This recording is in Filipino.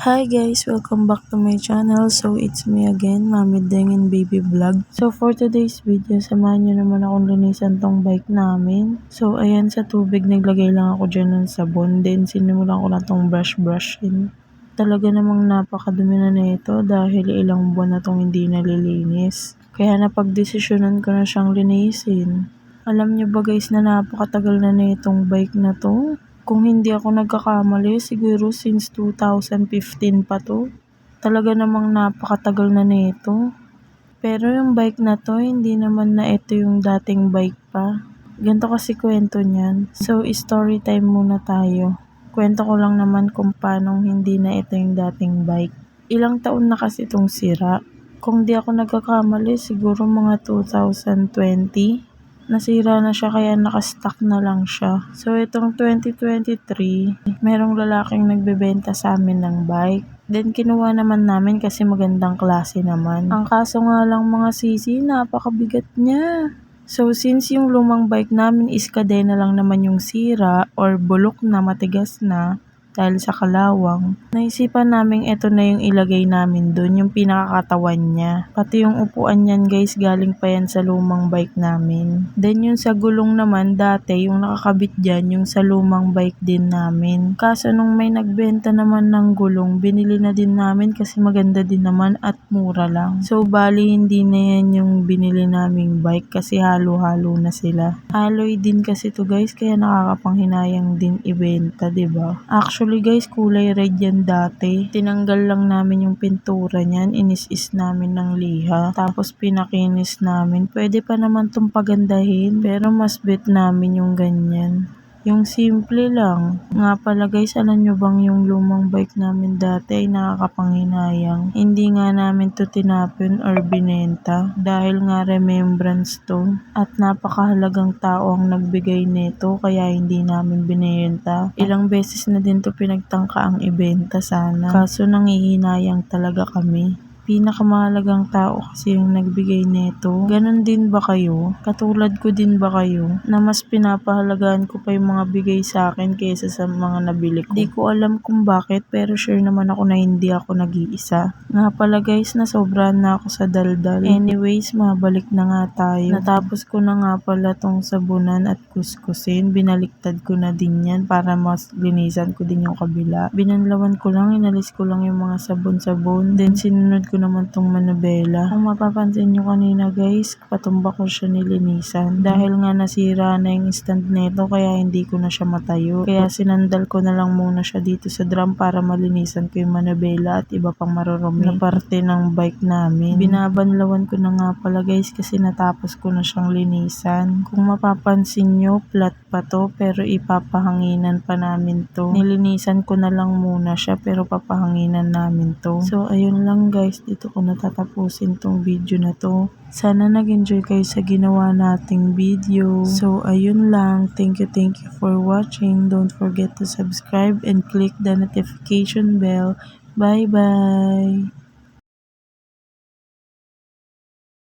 Hi guys! Welcome back to my channel. So, it's me again, Mami Deng and Baby Vlog. So, for today's video, samahan nyo naman akong linisan tong bike namin. So, ayan sa tubig, naglagay lang ako dyan ng sabon. Then, sinimulan ko na tong brush-brushin. Talaga namang napakadumi na nito dahil ilang buwan na tong hindi nalilinis. Kaya napagdesisyonan ko na siyang linisin. Alam nyo ba guys na napakatagal na nitong bike na to? Kung hindi ako nagkakamali, siguro since 2015 pa to. Talaga namang napakatagal na nito. Pero yung bike na to, hindi naman na ito yung dating bike pa. Ganito kasi kwento niyan. So, story time muna tayo. Kwento ko lang naman kung paano hindi na ito yung dating bike. Ilang taon na kasi itong sira. Kung di ako nagkakamali, siguro mga 2020 nasira na siya kaya nakastock na lang siya. So itong 2023, merong lalaking nagbebenta sa amin ng bike. Then kinuha naman namin kasi magandang klase naman. Ang kaso nga lang mga sisi, napakabigat niya. So since yung lumang bike namin is kadena lang naman yung sira or bulok na matigas na, dahil sa kalawang. Naisipan namin ito na yung ilagay namin dun, yung pinakakatawan niya. Pati yung upuan niyan guys, galing pa yan sa lumang bike namin. Then yung sa gulong naman, dati yung nakakabit dyan, yung sa lumang bike din namin. Kaso nung may nagbenta naman ng gulong, binili na din namin kasi maganda din naman at mura lang. So bali hindi na yan yung binili naming bike kasi halo-halo na sila. Alloy din kasi to guys, kaya nakakapanghinayang din ibenta, ba? Actually, Actually guys, kulay red yan dati. Tinanggal lang namin yung pintura niyan, inis-is namin ng liha. Tapos pinakinis namin. Pwede pa naman tong pagandahin, pero mas bet namin yung ganyan. Yung simple lang. Nga pala guys, alam nyo bang yung lumang bike namin dati ay nakakapanghinayang. Hindi nga namin to tinapon or binenta dahil nga remembrance to. At napakahalagang tao ang nagbigay nito kaya hindi namin binenta. Ilang beses na din to pinagtangka ang ibenta sana. Kaso nangihinayang talaga kami pinakamahalagang tao kasi yung nagbigay nito. Ganon din ba kayo? Katulad ko din ba kayo? Na mas pinapahalagaan ko pa yung mga bigay sa akin kaysa sa mga nabili ko. Di ko alam kung bakit pero sure naman ako na hindi ako nag-iisa. Nga pala guys, nasobrahan na ako sa daldal. Anyways, mabalik na nga tayo. Natapos ko na nga pala tong sabunan at kuskusin. Binaliktad ko na din yan para mas linisan ko din yung kabila. Binanlawan ko lang, inalis ko lang yung mga sabon-sabon. Then sinunod ko naman tong manubela. Kung mapapansin nyo kanina guys, patumba ko siya nilinisan. Dahil nga nasira na yung stand nito kaya hindi ko na siya matayo. Kaya sinandal ko na lang muna siya dito sa drum para malinisan ko yung manubela at iba pang marurumi na parte ng bike namin. Binabanlawan ko na nga pala guys kasi natapos ko na siyang linisan. Kung mapapansin nyo, flat pa to pero ipapahanginan pa namin to. Nilinisan ko na lang muna siya pero papahanginan namin to. So ayun lang guys, dito ko natatapusin tong video na to. Sana nag-enjoy kayo sa ginawa nating video. So, ayun lang. Thank you, thank you for watching. Don't forget to subscribe and click the notification bell. Bye-bye!